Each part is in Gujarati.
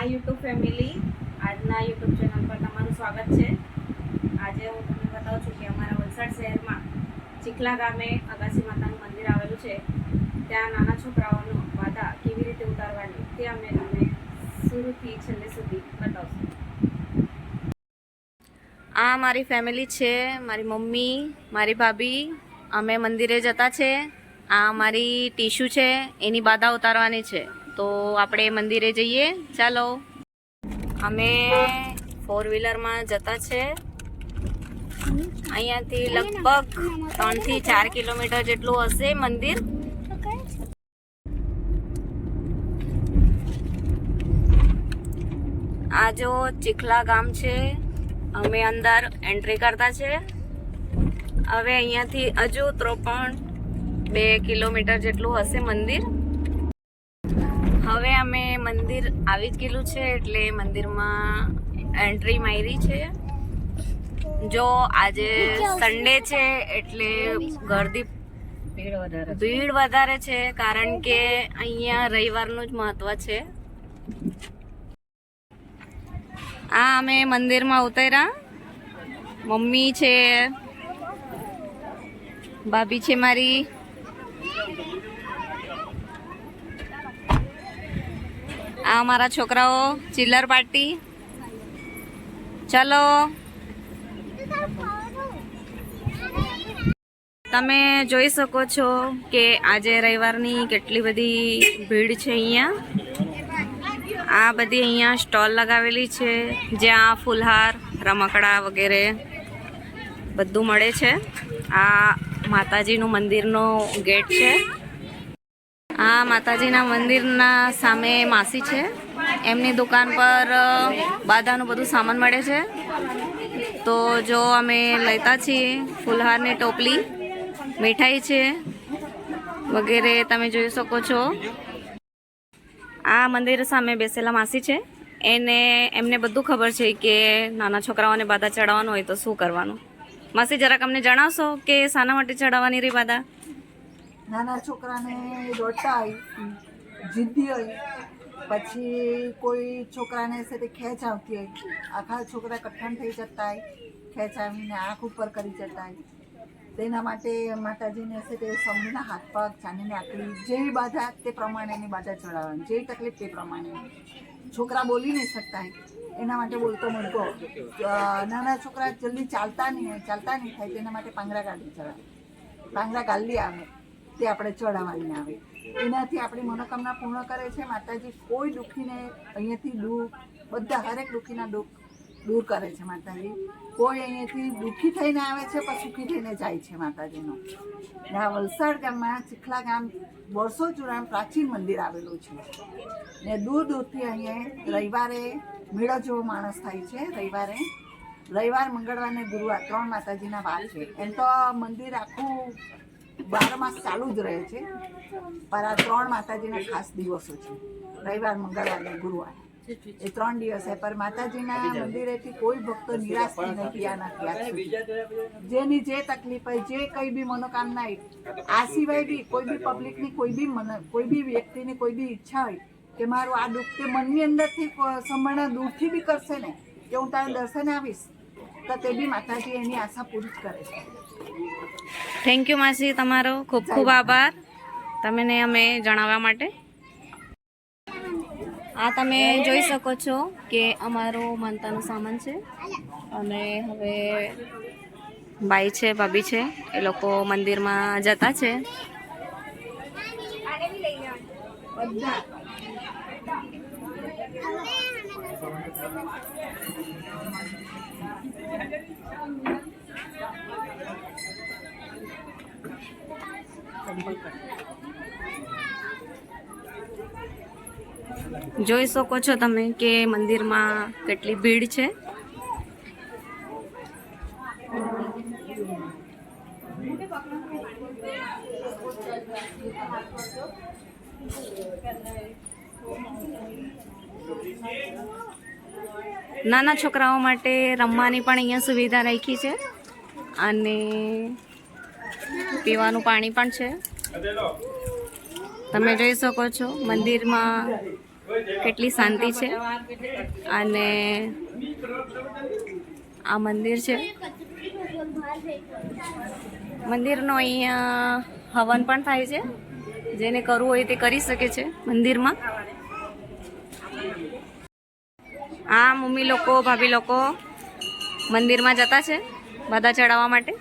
માય યુટ્યુબ ફેમિલી, આજના યુટ્યુબ ચેનલ પર તમારું સ્વાગત છે. આજે હું તમને બતાવું છું કે અમારા વલસાડ શહેરમાં ચીખલા ગામે અગાસી માતાનું મંદિર આવેલું છે. ત્યાં નાના છોકરાઓનો વાદા કેવી રીતે ઉતારવાની તે અમે તમને શરૂથી છેલ્લે સુધી બતાવશું. આ મારી ફેમિલી છે, મારી મમ્મી, મારી ભાભી, અમે મંદિરે જતા છે. આ મારી ટીશ્યુ છે, એની બાધા ઉતારવાની છે. તો આપણે મંદિરે જઈએ. ચાલો. અમે ફોર વ્હીલરમાં જતા છે. અહીંયાથી લગભગ ત્રણથી ચાર કિલોમીટર જેટલું હશે મંદિર. આ જો ચીખલા ગામ છે. અમે અંદર એન્ટ્રી કરતા છે. હવે અહીંયાથી હજુ ત્રોપણ બે કિલોમીટર જેટલું હશે મંદિર. હવે અમે મંદિર આવી જ ગયેલું છે એટલે મંદિરમાં એન્ટ્રી મારી છે. જો આજે સન્ડે છે એટલે ગરદી ભીડ વધારે છે કારણ કે અહીંયા રવિવારનું જ મહત્વ છે. આ અમે મંદિરમાં ઉતર્યા. મમ્મી છે ભાભી છે મારી. આ અમારા છોકરાઓ, ચિલ્લર પાર્ટી. ચલો. તમે જોઈ શકો છો કે આજે રવિવારની કેટલી બધી ભીડ છે અહીંયા. આ બધી અહીંયા સ્ટોલ લગાવેલી છે, જ્યાં ફુલહાર, રમકડા વગેરે બધું મળે છે. આ માતાજીનું મંદિરનો ગેટ છે. આ માતાજીના મંદિરના સામે માસી છે. એમની દુકાન પર બાધાનું બધું સામાન મળે છે. તો જો અમે લેતા છીએ ફુલહારની ટોપલી, મીઠાઈ છે, વગેરે તમે જોઈ શકો છો. આ મંદિર સામે બેસેલા માસી છે. એને, એમને બધું ખબર છે કે નાના છોકરાઓને બાધા ચડાવવાનું હોય તો શું કરવાનું. માસી, જરાક અમને જણાવશો કે શાના માટે ચડાવવાની રહી બાધા? નાના છોકરાને આવી જિદ્દી હોય પછી કોઈ છોકરાને સાથે ખેંચ આવતી હોય આખા છોકરા કઠણ થઈ જતા હોય ખેંચ આવીને આંખ ઉપર કરી જતા હોય તેના માટે માતાજીને છે તે સમયના હાથ પગ, ચાંદીને આકડી જેવી બાધા તે પ્રમાણેની બાધા ચડાવવાની જેવી તકલીફ તે પ્રમાણે. છોકરા બોલી નહીં શકતા એના માટે બોલતો મળતો નાના છોકરા જલ્દી ચાલતા નહીં ચાલતા નહીં થાય, તેના માટે પાંગરા ગાડી ચડાવે. પાંગરા ગાલી આવે. તે આપણે ચડાવવાની આવે. એનાથી આપણી મનોકામના પૂર્ણ કરે છે. માતાજી કોઈ દુઃખીને અહીંયાથી દુઃખ બધા હરેક દુઃખીના દુઃખ દૂર કરે છે માતાજી. કોઈ અહીંયાથી દુઃખી થઈને આવે છે, પણ સુખી થઈને જાય છે માતાજીનો. આ વલસાડ ગામમાં ચીખલા ગામ વર્ષો જૂના પ્રાચીન મંદિર આવેલું છે. ને દૂર દૂરથી અહીંયા રવિવારે મેળો જેવો માણસ થાય છે. રવિવારે, રવિવાર મંગળવાર ને ગુરુવાર, ત્રણ માતાજીના વાર છે. એમ તો મંદિર આખું બાર માસ ચાલુ જ રહે છે. પણ આ ત્રણ માતાજીના ખાસ દિવસો છે. રવિવાર મંગળવાર અને ગુરુવાર. એ ત્રણ દિવસ છે. પર માતાજીના મંદિરેથી કોઈ ભક્તો નિરાશ નથી આજ સુધી. જેની જે તકલીફ હોય જે કઈ બી મનોકામના હોય આ સિવાય બી કોઈ બી પબ્લિકની કોઈ બી મન કોઈ બી વ્યક્તિની કોઈ બી ઈચ્છા હોય કે મારું આ દુઃખ તે મનની અંદરથી સંભાળના દૂરથી બી કરશે ને કે હું તારા દર્શને આવીશ તો તે બી માતાજી એની આશા પૂરી જ કરે છે. થેન્ક યુ માસી તમારો ખૂબ ખૂબ આભાર. તમને અમે જણાવવા માટે. આ તમે જોઈ શકો છો કે અમારો માનતાનો સામાન છે. અને હવે ભાઈ છે ભાભી છે એ લોકો મંદિરમાં જતા છે. જોઈ શકો છો તમે કે મંદિરમાં કેટલી ભીડ છે. નાના છોકરાઓ માટે રમવાની પણ અહીંયા સુવિધા રાખી છે. અને પીવાનું પાણી પણ છે. તમે જોઈ શકો છો, મંદિરમાં કેટલી શાંતિ છે. અને આ મંદિર છે. મંદિરનો અહીંયા હવન પણ થાય છે. જેને કરવું હોય તે કરી શકે છે મંદિરમાં. આ મમ્મી લોકો, ભાભી લોકો મંદિરમાં જતા છે, બધા ચડાવવા માટે.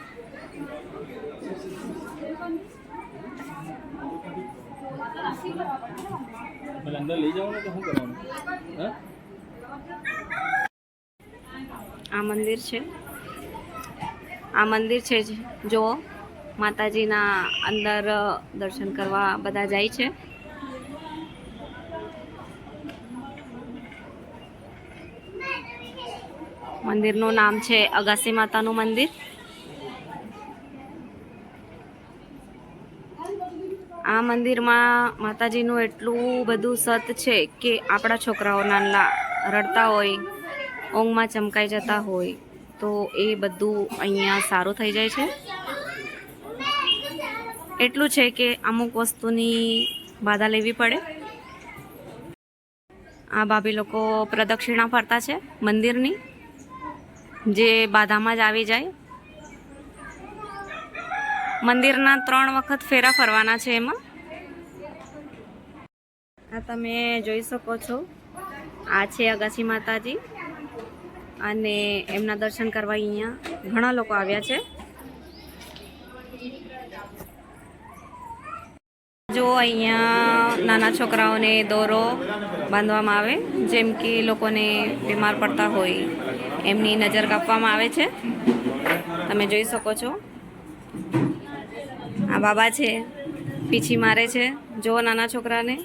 અંદર લઈ જવાનું કે શું કરવાનું? આ મંદિર છે. આ મંદિર છે જુઓ, માતાજીના અંદર દર્શન કરવા બધા જાય છે. મંદિરનું નામ છે અગાસી માતાનું મંદિર. આ મંદિરમાં માતાજીનું એટલું બધું સત છે કે આપણા છોકરાઓ નાનલા રડતા હોય, ઊંઘમાં ચમકાઈ જતા હોય, તો એ બધું અહીંયા સારું થઈ જાય છે. એટલું છે કે અમુક વસ્તુની બાધા લેવી પડે. આ ભાભી લોકો પ્રદક્ષિણા ફરતા છે મંદિરની. જે બાધામાં જ આવી જાય. મંદિરના ત્રણ વખત ફેરા ફરવાના છે એમાં. આ તમે જોઈ શકો છો. આ છે અગાસી માતાજી. અને એમના દર્શન કરવા અહીંયા ઘણા લોકો આવ્યા છે. જો અહીંયા નાના છોકરાઓને દોરો બાંધવામાં આવે, જેમ કે લોકોને બીમાર પડતા હોય, એમની નજર કાપવામાં આવે છે. તમે જોઈ શકો છો. આ બાબા છે, પીછી મારે છે. જો નાના છોકરાને.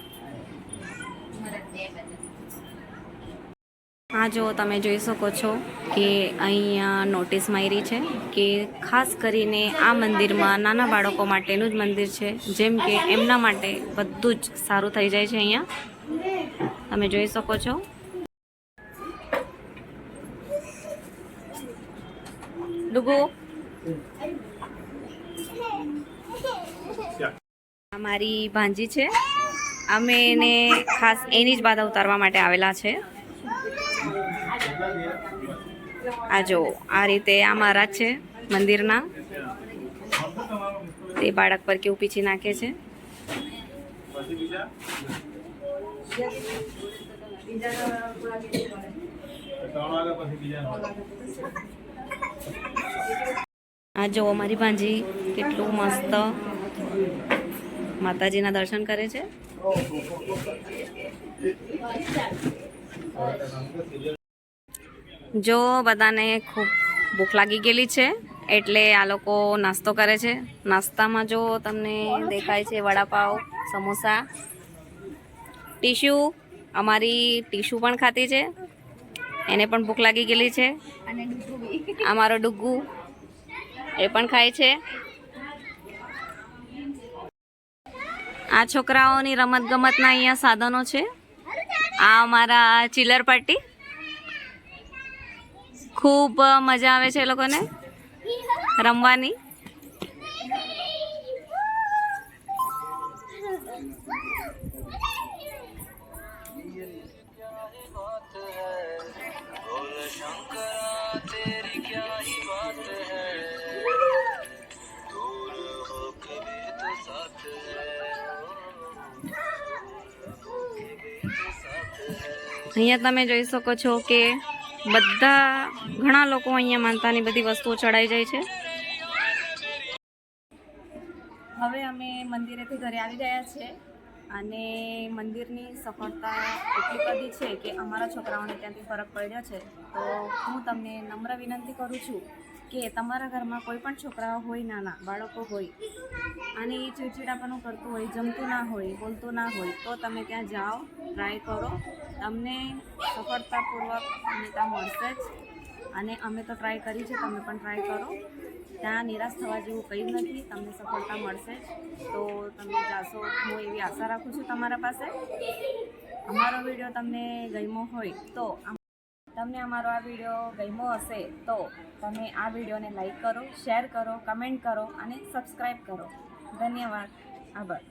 હા જો તમે જોઈ શકો છો કે અહીંયા નોટિસ મારી છે કે ખાસ કરીને આ મંદિરમાં નાના બાળકો માટેનું જ મંદિર છે. જેમ કે એમના માટે બધું જ સારું થઈ જાય છે અહીંયા. તમે જોઈ શકો છો. ડુગુ આ મારી ભાંજી છે. અમે એને ખાસ એની જ બાધા ઉતારવા માટે આવેલા છે. આ જો, આ રીતે આ મહારાજ છે મંદિરના. તે બાળક પર કેવું પીછી નાખે છે. આ જો અમારી ભાંજી કેટલું મસ્ત માતાજીના દર્શન કરે છે. જો બધાને ખૂબ ભૂખ લાગી ગયેલી છે એટલે આ લોકો નાસ્તો કરે છે. નાસ્તામાં જો તમને દેખાય છે વડાપાવ સમોસા. ટીશ્યુ અમારી ટીશ્યુ પણ ખાતી છે. એને પણ ભૂખ લાગી ગયેલી છે. અમારો ડુગ્ગુ એ પણ ખાય છે. આ છોકરાઓની રમતગમતના અહીંયા સાધનો છે. આ અમારા ચિલર પાર્ટી. ખૂબ મજા આવે છે એ લોકોને રમવાની. અહીંયા તમે જોઈ શકો છો કે બધા ઘણા લોકો અહીંયા માનતાની બધી વસ્તુઓ ચડાઈ જાય છે. હવે અમે મંદિરેથી ઘરે આવી ગયા છે અને મંદિરની સફળતા એટલી બધી છે કે અમારા છોકરાઓને ત્યાંથી ફરક પડ્યો છે. તો હું તમને નમ્ર વિનંતી કરું છું કે તમારા ઘરમાં કોઈ પણ છોકરાઓ હોય, નાના બાળકો હોય, અને એ ચીડચીડાપણું કરતું હોય, જમતું ના હોય, બોલતું ના હોય, તો તમે ત્યાં જાઓ ટ્રાય કરો. તમને સફળતાપૂર્વક ત્યાં મળશે જ. અને અમે તો ટ્રાય કરી છે, તમે પણ ટ્રાય કરો. ત્યાં નિરાશ થવા જેવું કંઈ નથી, તમને સફળતા મળશે તો તમે જાશો, હું એવી આશા રાખું છું તમારા પાસે. અમારો વીડિયો તમને ગમ્યો હોય તો તમને અમારો આ વીડિયો ગમ્યો હશે તો તમે આ વિડીયોને લાઈક કરો, શેર કરો, કમેન્ટ કરો અને સબસ્ક્રાઈબ કરો. ધન્યવાદ. આભાર.